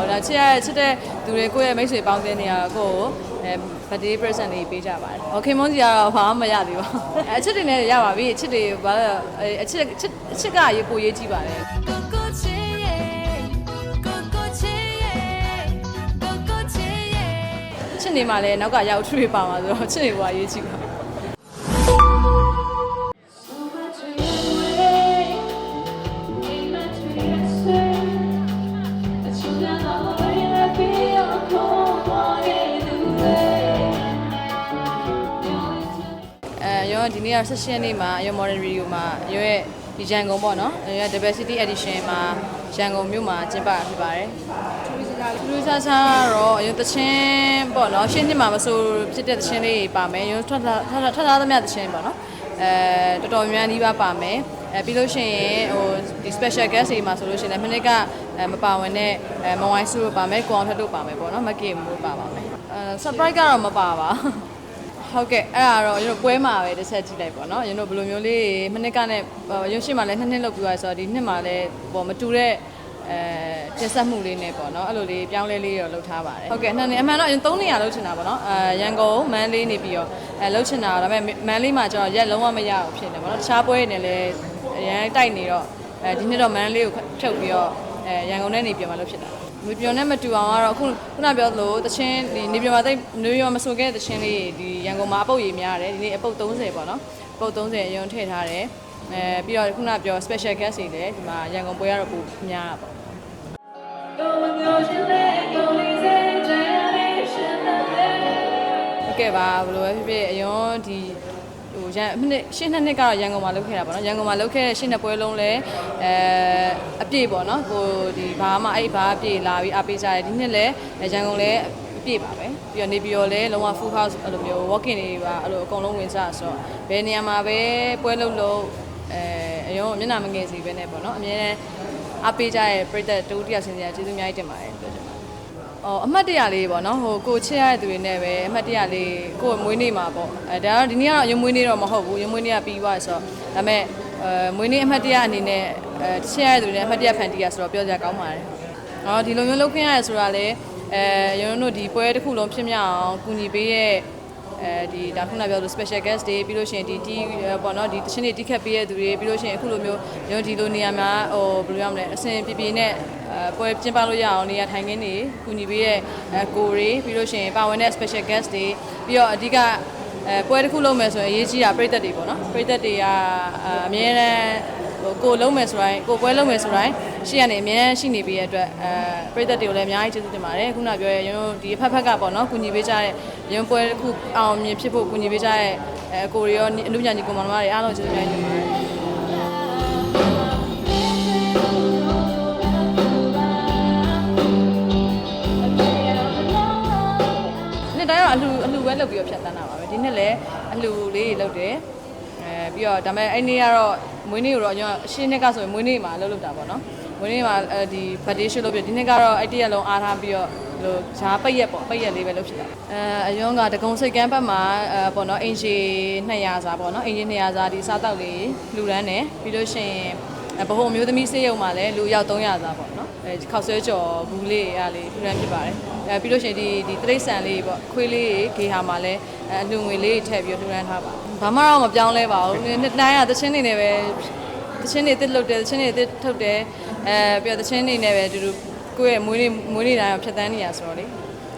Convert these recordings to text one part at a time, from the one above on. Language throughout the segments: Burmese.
မရပါဘူးဒါချစ်ရချစ်တဲ့သူတွေကိုယ့်ရဲ့မိတ်ဆွေပေါင်းတဲ့နေရာကိုယ့်ကိုအဲ birthday present လေးပေးကြပါတယ်။ Okay မွန်စီကတော့ဘာမှမရသေးပါဘူး။အချစ်တွေနဲ့ရပါပြီ။အချစ်တွေဘာလဲအချစ်အချစ်အချစ်ကရေပိုရေးကြည့်ပါတယ် Coco Cheye, Coco Cheye, Coco Cheye. ။အချစ်နေမှလည်းနောက်ကရောက်ထွေးပါမှာဆိုတော့အချစ်တွေဘာရေးကြည့်ပါ ဒီနေ့က16ရက်နေ့မှာရော model review မှာရောရဲ့ဒီရန်ကုန်ပေါ့နော်ရော diversity edition မှာရန်ကုန်မြို့မှာကျင်းပတာဖြစ်ပါတယ်ထူးခြားခြားတော့ရောတချင်းပေါ့နော်ရှင်းနှစ်မှာမဆိုဖြစ်တဲ့တချင်းလေးပါမယ်ရောထွက်လာထွက်လာထွက်လာသမျှတချင်းပေါ့နော်အဲတော်တော်များများနီးပါးပါမယ်အဲပြီးလို့ရှိရင်ဟိုဒီ special guest တွေမှာဆိုလို့ရှိရင်လည်းမနစ်ကအဲမပါဝင်တဲ့အဲမဝိုင်းစုတို့ပါမယ်ကိုအောင်ထက်တို့ပါမယ်ပေါ့နော်မကေမိုးပါပါမယ်အဲ surprise ကတော့မပါပါဘူး ဟုတ်ကဲ့အဲ့ဒါတော့ကျွန်တော်ပွဲမှာပဲတစ်ချက်ကြည့်လိုက်ပေါ့နော်ကျွန်တော်ဘယ်လိုမျိုးလေးမနှစ်ကနဲ့ရုပ်ရှင်မှာလည်းနှစ်နှစ်လောက်ပြီးသွားဆိုတော့ဒီနှစ်မှာလည်းပေါ့မတူတဲ့အဲတင်ဆက်မှုလေးနဲ့ပေါ့နော်အဲ့လိုလေးပြောင်းလဲလေးတော့လုပ်ထားပါတယ်ဟုတ်ကဲ့နှစ်နှစ်အမှန်တော့ကျွန်တော်3နေရာလုပ်ချင်တာပေါ့နော်အဲရန်ကုန်မန်းလေးနေပြီးတော့အဲလုပ်ချင်တာဒါပေမဲ့မန်းလေးမှာကျတော့ရက်လုံးဝမရဘူးဖြစ်နေပေါ့နော်တခြားပွဲတွေနဲ့လည်းအရန်တိုက်နေတော့အဲဒီနှစ်တော့မန်းလေးကိုဖြုတ်ပြီးတော့အဲရန်ကုန်နဲ့နေပြန်มาလုပ်ဖြစ်တာ မပြောနဲ့မတူအောင်ကတော့အခုခုနပြောသလိုတချင်းဒီနေပြည်တော်မှာတိတ်နေပြည်တော်မှာဆိုခဲ့တဲ့တချင်းလေးဒီရန်ကုန်မှာအပုတ်ရေများတယ်ဒီနေ့အပုတ်30ပေါ့နော်အပုတ်30အရင်ထည့်ထားတယ်အဲပြီးတော့ခုနပြော special guest တွေလည်းဒီမှာရန်ကုန်ပွဲကတော့ပိုများတာပေါ့ Go and go to let go easy generation that day. ဟုတ်ကဲ့ပါဘယ်လိုပဲဖြစ်ဖြစ်အရင်ဒီဟို ရန်မိနစ်ရှင်းနှစ်နှစ်ကတော့ရန်ကုန်မှာလုပ်ခဲ့တာပေါ့နော်ရန်ကုန်မှာလုပ်ခဲ့တဲ့ရှင်းနှစ်ပွဲလုံးလည်းအဲအပြည့်ပေါ့နော်ဟိုဒီဘာမှအဲ့ဘာအပြည့်လာပြီးအပေးကြတယ်ဒီနှစ်လည်းရန်ကုန်လည်းအပြည့်ပါပဲပြီးတော့နေပြည်တော်လည်းလုံးဝ full house အဲ့လိုမျိုး walking တွေပါအဲ့လိုအကုန်လုံးဝင်စားဆိုတော့ဘယ်နေရာမှာပဲပွဲလုပ်လို့အဲအရင်မျက်နှာမငယ်စီပဲနဲ့ပေါ့နော်အမြဲတမ်းအပေးကြတဲ့ပြည်သက်တူတယောက်စင်စရာကျေးဇူးအများကြီးတင်ပါတယ် ပြောချင်ပါတယ်အော်အမှတ်တရလေးပေါ့နော်ဟိုကိုချစ်ရတဲ့သူတွေနဲ့ပဲအမှတ်တရလေးကိုယ်မွေးနေ့မှာပေါ့အဲဒါတော့ဒီနေ့ကတော့ရုံမွေးနေ့တော့မဟုတ်ဘူးရုံမွေးနေ့ကပြီးသွားဆိုတော့ဒါပေမဲ့အဲမွေးနေ့အမှတ်တရအနေနဲ့အဲချစ်ရတဲ့သူတွေနဲ့အမှတ်တရဖန်တီးရဆိုတော့ပြောစရာကောင်းပါတယ်။အော်ဒီလိုမျိုးလုပ်ခင်းရတယ်ဆိုတာလေအဲရုံတို့ဒီပွဲတစ်ခုလုံးဖြစ်မြောက်အောင်ကူညီပေးတဲ့ အဲဒီဒါခုနပြောလို့ special guest တွေပြီးလို့ရှိရင်ဒီတီးပေါ့နော်ဒီတချင်းတွေတိခတ်ပေးရတဲ့သူတွေပြီးလို့ရှိရင်အခုလိုမျိုးရုံဒီလိုနေရာမှာဟိုဘယ်လိုရမလဲအဆင်ပြေပြေနဲ့အဲပွဲကျင်းပလို့ရအောင်နေရာထိုင်ခင်းတွေကူညီပေးရဲ့အဲကိုတွေပြီးလို့ရှိရင်ပါဝင်တဲ့ special guest တွေပြီးတော့အဓိကအဲပွဲတစ်ခုလုံးမယ်ဆိုရင်အရေးကြီးတာပြည်သက်တွေပေါ့နော်ပြည်သက်တွေကအာအများတန်းဟို ကိုလုံးမယ်ဆိုတိုင်းကိုပွဲလုံးမယ်ဆိုတိုင်းရှေ့ကနေအများတန်းရှိနေပေးရတဲ့အတွက်အဲပြည်သက်တွေကိုလည်းအများကြီးကျေးဇူးတင်ပါတယ်ခုနပြောရဲရုံတို့ဒီအဖက်ဖက်ကပေါ့နော်ကူညီပေးကြတဲ့ရုံပွဲတစ်ခုအောင်မြင်ဖြစ်ဖို့ကူညီပေးကြတဲ့အဲကိုရီရောအလူညာညီကောင်မတွေအားလုံးကျေးဇူးများတင်ပါတယ်နှစ်တိုင်းတော့အလှအလှပဲလုပ်ပြီးတော့ဖြတ်တန်းတာပါပဲဒီနှစ်လည်းအလှလေးတွေလုပ်တယ်အဲပြီးတော့ဒါပေမဲ့အဲ့နေ့ကတော့ မွေးနေ့ကိုတော့ကျွန်တော်အရှင်းနှစ်ကဆိုရင်မွေးနေ့မှာလုပ်လုပ်တာပေါ့နော်မွေးနေ့မှာအဲဒီ birthday show လုပ်ပြီးဒီနှစ်ကတော့အဲ့တရက်လုံးအားထားပြီးတော့ဒီလိုဈာပိတ်ရက်ပေါ့ပိတ်ရက်လေးပဲလုပ်ဖြစ်တာအဲအယုံကတကုံစိတ်ကမ်းဘက်မှာအဲပေါ့နော်အင်ဂျီ200စာပေါ့နော်အင်ဂျီ200စာဒီစားတောက်လေးလူရန်တယ်ပြီးလို့ရှိရင်အဲဗဟိုအမျိုးသမီးစေးရုံမှာလည်းလူရောက်300စာပေါ့နော်အဲခောက်ဆွဲကြော်ဘူးလေးအားလေးလူရန်ဖြစ်ပါတယ်အဲပြီးလို့ရှိရင်ဒီဒီတရိတ်ဆန်လေးပေါ့ခွေးလေးဂေဟာမှာလည်းအဲအလူငွေလေးထည့်ပြီးလူရန်ထားပါ ဘာမှတော့မပြောင်းလဲပါဘူးနှစ်တိုင်းကသချင်းနေနေပဲသချင်းတွေတစ်လုတ်တယ်သချင်းတွေတစ်ထုတ်တယ်အဲပြီးတော့သချင်းတွေနဲ့ပဲတူတူကိုယ့်ရဲ့မွေးနေ့မွေးနေ့တိုင်းဖြတ်တန်းနေရဆိုတော့လေ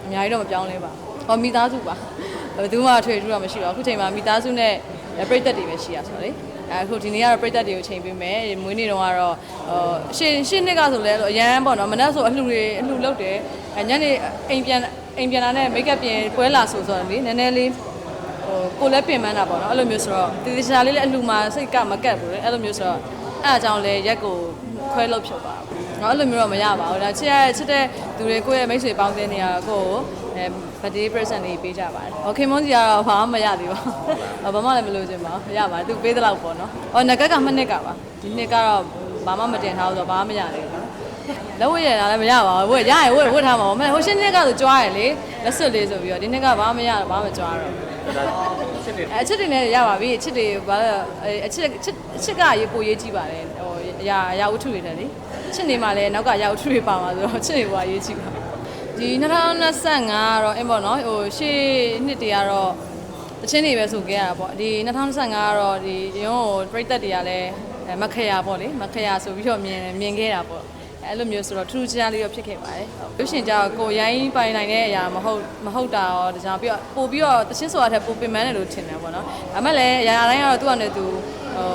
အများကြီးတော့မပြောင်းလဲပါဟောမိသားစုပါဘယ်သူမှထွေထူးတော့မရှိတော့အခုချိန်မှာမိသားစုနဲ့ပြိသက်တွေပဲရှိရဆိုတော့လေအဲအခုဒီနေ့ကတော့ပြိသက်တွေကိုချိန်ပေးမယ်မွေးနေ့တုန်းကတော့ဟိုရှင်းရှင်းနှစ်ကဆိုလဲအရန်ပေါ့နော်မနက်ဆိုအလှတွေအလှလုတ်တယ်ညနေအိမ်ပြန်အိမ်ပြန်လာတဲ့မိတ်ကပ်ပြင်ပွဲလာဆိုဆိုတော့လေနည်းနည်းလေးဟို ကိုလည်းပြင်ပန်းတာပေါ့နော်အဲ့လိုမျိုးဆိုတော့တည်တည်ချာလေးလည်းအလှမှာစိတ်ကမကက်ဘူးလေအဲ့လိုမျိုးဆိုတော့အဲ့အကြောင်းလဲရက်ကိုခွဲလို့ဖြုတ်ပါဘူးเนาะအဲ့လိုမျိုးတော့မရပါဘူးဒါချစ်ရချစ်တဲ့သူတွေကိုယ့်ရဲ့မိတ်ဆွေပေါင်းတဲ့နေရာကိုယ့်ကိုအဲ birthday present လေးပေးကြပါတယ်။ Okay မွန်စီကတော့ဘာမှမရသေးပါဘူး။ဘာမှလည်းမလို့ချင်ပါဘူး။ရပါတယ်သူပေးသလောက်ပေါ့နော်။အော်ငကက်ကမနှစ်ကပါ။ဒီနှစ်ကတော့ဘာမှမတင်ထားဘူးဆိုတော့ဘာမှမရသေးဘူး။လက်ဝတ်ရတာလည်းမရပါဘူး။ဝတ်ရရင်ဝတ်ဝတ်ထားမှာပါ။မဟိုရှင်းနှစ်ကဆိုကြွားရလေလက်စွပ်လေးဆိုပြီးတော့ဒီနှစ်ကဘာမှမရတော့ဘာမှမကြွားတော့ဘူး။ စစ်တယ်အချစ်တွေနဲ့ရပါပြီအချစ်တွေဘာလဲအချစ်အချစ်အချစ်ကရေပိုရေးကြည့်ပါတယ်ဟိုအရာအရာဝတ္ထုတွေနဲ့လေချစ်နေမှလည်းနောက်ကရောက်ထူတွေပါမှာဆိုတော့ချစ်နေဖို့အရေးကြီးပါဒီ2025ကတော့အင်းပေါ့နော်ဟိုရှေ့နှစ်တည်းကတော့တချင်းတွေပဲဆိုခဲ့ရတာပေါ့ဒီ2025ကတော့ဒီရုံးကိုပြိသက်တွေကလည်းအဲမခရပေါ့လေမခရဆိုပြီးတော့မြင်မြင်ခဲ့တာပေါ့ အဲ့လိုမျိုးဆိုတော့ထူးထူးခြားခြားလေးတော့ဖြစ်ခဲ့ပါတယ်ဟုတ်လို့ရှရင်ကြတော့ကိုရိုင်းပိုင်နိုင်တဲ့အရာမဟုတ်မဟုတ်တာရောဒါကြောင့်ပြီးတော့ပို့ပြီးတော့တချင်းဆိုတာထက်ပိုပင်ပန်းတယ်လို့ထင်တယ်ပေါ့နော်ဒါမဲ့လည်းအရာရာတိုင်းကတော့သူ့အနေနဲ့သူဟို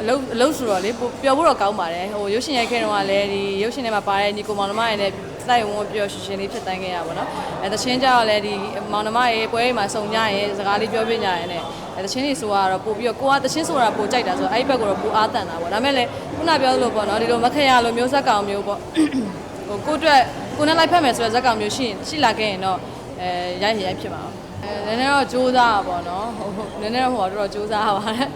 အလုပ်အလုပ်ဆိုတော့လေပိုပျော်ဖို့တော့ကောင်းပါတယ်ဟိုရုပ်ရှင်ရိုက်ခဲ့တော့ကလည်းဒီရုပ်ရှင်ထဲမှာပါတဲ့ညီကိုမောင်နှမရဲ့ လည်းစိုက်ဝန်းပျော်ရွှင်ရွှင်လေးဖြစ်တိုင်းခဲ့ရပါတော့အဲတချင်းကြောက်လည်းဒီမောင်နှမရဲ့ပွဲမှာစုံကြရင်စကားလေးပြောပြကြရင်လည်းအဲတချင်းတွေဆိုတော့ပို့ပြီးတော့ကိုကတချင်းဆိုတာပိုကြိုက်တာဆိုတော့အဲ့ဒီဘက်ကတော့ပိုအားတန်တာပေါ့ဒါမဲ့လည်းခုနပြောလို့ပေါ့နော်ဒီလိုမခရလိုမျိုးဇက်ကောင်မျိုးပေါ့ဟိုကိုအတွက်ကိုနဲ့လိုက်ဖက်မယ်ဆိုတဲ့ဇက်ကောင်မျိုးရှိရင်ရှိလာခဲ့ရင်တော့အဲရိုက်ရရိုက်ဖြစ်ပါအောင်အဲနည်းနည်းတော့စူးစမ်းပါပေါ့နော်ဟိုဟိုနည်းနည်းတော့ဟိုတော့တော်တော်စူးစမ်းပါပါတယ်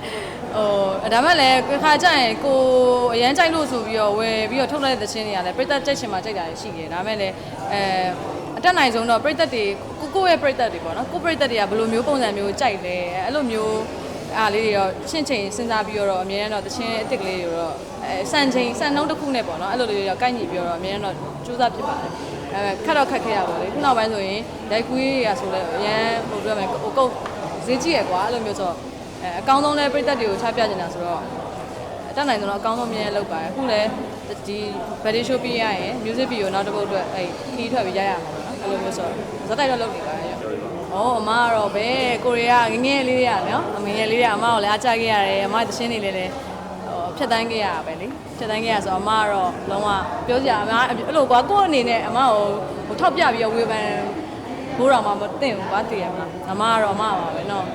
ဟိုဒါမှလည်းခါကြရင်ကိုအရန်ကြိုက်လို့ဆိုပြီးတော့ဝယ်ပြီးတော့ထုတ်လိုက်တဲ့သချင်းတွေကလည်းပြိသက်ကြိုက်ချင်မှကြိုက်တာရှိတယ်ဒါမှလည်းအဲအတက်နိုင်ဆုံးတော့ပြိသက်တွေကိုကိုရဲ့ပြိသက်တွေပေါ့နော်ကိုပြိသက်တွေကဘယ်လိုမျိုးပုံစံမျိုးကြိုက်လဲအဲ့လိုမျိုးအားလေးတွေတော့ရှင်းချိန်စဉ်းစားပြီးတော့အမြဲတမ်းတော့သချင်းအစ်စ်ကလေးတွေတော့အဲစံချိန်စံနှုန်းတစ်ခုနဲ့ပေါ့နော်အဲ့လိုလေးတွေတော့ကိုက်ညီပြီးတော့အမြဲတမ်းတော့စူးစမ်းဖြစ်ပါတယ်အဲခက်တော့ခက်ခဲ့ရပါလေခုနောက်ပိုင်းဆိုရင်ရိုက်ကူးရေးရဆိုလဲအရန်ဟိုပြောမယ်ဟိုကုတ်ဈေးကြီးရကွာအဲ့လိုမျိုးဆိုတော့ အဲအကောင်းဆုံးလဲပြိသက်တွေကိုချပြနေတာဆိုတော့အတက်နိုင်ဆုံးတော့အကောင်းဆုံးမြင်ရလောက်ပါတယ်အခုလည်းဒီ body show ပြရရင် music video နောက်တစ်ပုတ်အတွက်အဲ့ခီးထွက်ပြီးရရမှာပေါ့နော်အဲ့လိုမျိုးဆိုတော့ဇက်တိုက်တော့လုပ်နေပါတယ်ရောဩအမကတော့ဘယ်ကိုရီးယားငငယ်လေးရနော်အငငယ်လေးရအမကိုလည်းအားကြခဲ့ရတယ်အမသချင်းတွေလည်းလည်းဟိုဖြတ်တန်းခဲ့ရတာပဲလေဖြတ်တန်းခဲ့ရဆိုတော့အမကတော့လုံးဝပြောစရာအမအဲ့လိုကွာကိုယ့်အနေနဲ့အမကိုဟိုထောက်ပြပြီးတော့ဝေဖန်ဘိုးတော်မှမသိဘူးကွာတည်ရမလားအမကတော့အမပါပဲနော်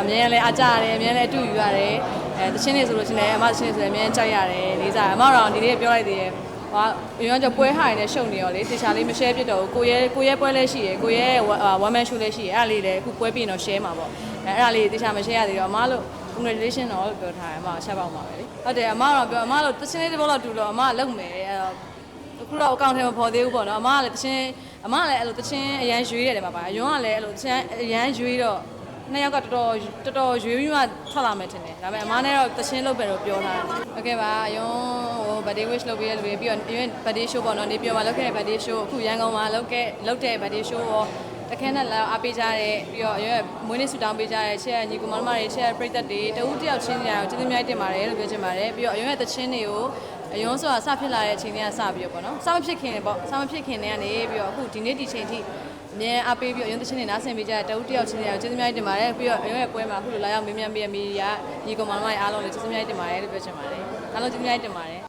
အမြဲလည်းအကြရတယ်အမြဲလည်းအတူယူရတယ်အဲတချင်းနေဆိုလို့ရှိရင်လည်းအမတချင်းနေဆိုရင်အမြဲကြိုက်ရတယ်လေးစားတယ်အမတော့ဒီနေ့ပြောလိုက်သေးတယ်ဟာရုံးကြောပွဲဟာရတဲ့ရှုံနေရောလေတခြားလေးမ share ဖြစ်တော့ဘူးကိုရဲကိုရဲပွဲလည်းရှိရယ်ကိုရဲ one man show လည်းရှိရယ်အဲ့ဒါလေးလည်းအခုပွဲပြင်တော့ share မှာပေါ့အဲအဲ့ဒါလေးတခြားမ share ရသေးတော့အမလို့ congratulation တော့လို့ပြောထားတယ်အမဆက်ပေါက်ပါပဲလေဟုတ်တယ်အမတော့ပြောအမလို့တချင်းလေးတစ်ပုတ်လောက်တူတော့အမကလုံမယ်အဲ့တော့အခုတော့အကောင့်ထဲမှာပေါ်သေးဘူးပေါ့နော်အမကလည်းတချင်းအမကလည်းအဲ့လိုတချင်းအရန်ရွေးရတယ်မှာပါအယွန်းကလည်းအဲ့လိုတချင်းအရန်ရွေးတော့ နှစ်ယောက်ကတော်တော်တော်တော်ရွေးပြီးမှထွက်လာမယ်ထင်တယ်ဒါပေမဲ့အမနဲ့တော့တချင်းလုပ်ပဲတော့ပြောလာတယ်ဟုတ်ကဲ့ပါအယွန်းဟို birthday wish လုပ်ပေးရလူတွေပြီးတော့ event birthday show ပေါ့နော်နေပြောမှာလုပ်ခဲ့တဲ့ birthday show အခုရန်ကုန်မှာလုပ်ခဲ့လုပ်တဲ့ birthday show ရောတခဲနဲ့လာအားပေးကြတယ်ပြီးတော့အရွယ်မွေးနေ့ဆူတောင်းပေးကြတယ်ရှေ့ကညီကောင်မတွေရှေ့ကပြိသက်တွေတဦးတယောက်ချင်းကြတာကိုကျေးဇူးများတင်ပါတယ်လို့ပြောချင်ပါတယ်ပြီးတော့အရွယ်တချင်းတွေကိုအယုံဆိုတာစဖြစ်လာတဲ့အချိန်တွေကစပြီးတော့ပေါ့နော်စမဖြစ်ခင်ပေါ့စမဖြစ်ခင်တည်းကနေပြီးတော့အခုဒီနေ့ဒီချိန်ထိ အမြဲအားပေးပြီးတော့အယုံသချင်းတွေနားဆင်ပေးကြတဲ့တဦးတယောက်ချင်းတွေကျေးဇူးများတင်ပါတယ်ပြီးတော့အယုံရဲ့ပွဲမှာအခုလိုလာရောက်မေးမြန်းပေးရမီဒီယာညီကောင်မောင်မတွေအားလုံးလည်းကျေးဇူးများတင်ပါတယ်လို့ပြောချင်ပါတယ်အားလုံးကျေးဇူးများတင်ပါတယ်